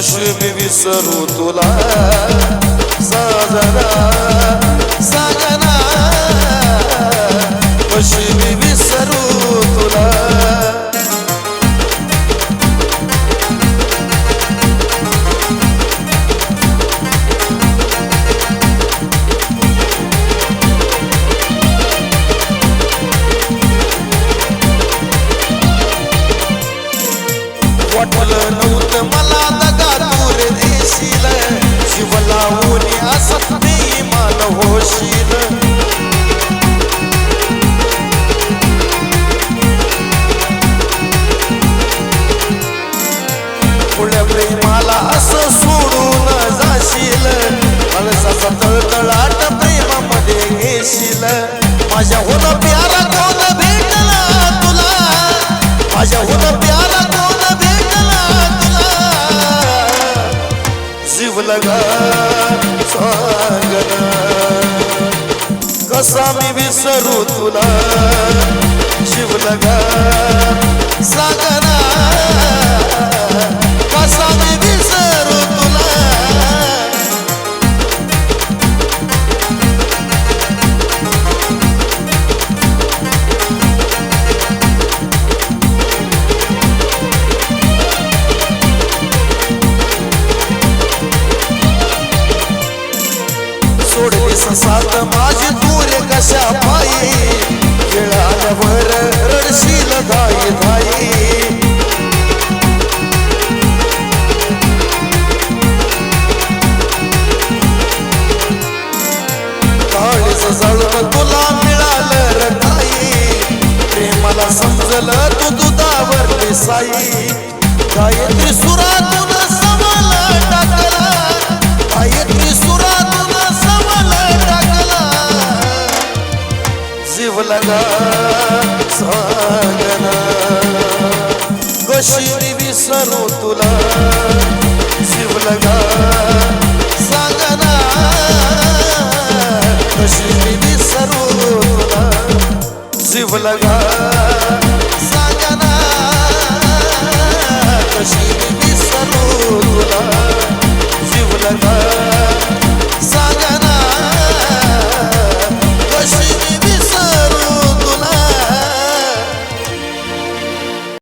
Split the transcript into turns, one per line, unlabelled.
खुश मी विसरू तुला साजना साजना उनी असत मान होशील. पुढल्या प्रेमाला असं सोडून जाशील. माणसाचा तळतळाट प्रेमामध्ये घेशील माझ्या होत प्यारा कोण भेटला तुला? माझ्या होत प्यारा कोण भेटला तुला? जीव लगा. कसा मी विसरू तुला. शिवलगा लगा कसा मी विसरू तुला? सोडली सात माझी दूर कशा पायी वेळ रडशील धाई धाई काळीच जळून तुला मिळालं र प्रेमाला समजलं तू दुधावर साई. गायत्री जीव लगा सांगना कशी मी विसरू तुला जीव लगा सांगना कशी मी विसरू तुला जीव लगा सांगना कशी मी विसरू तुला जीव लगा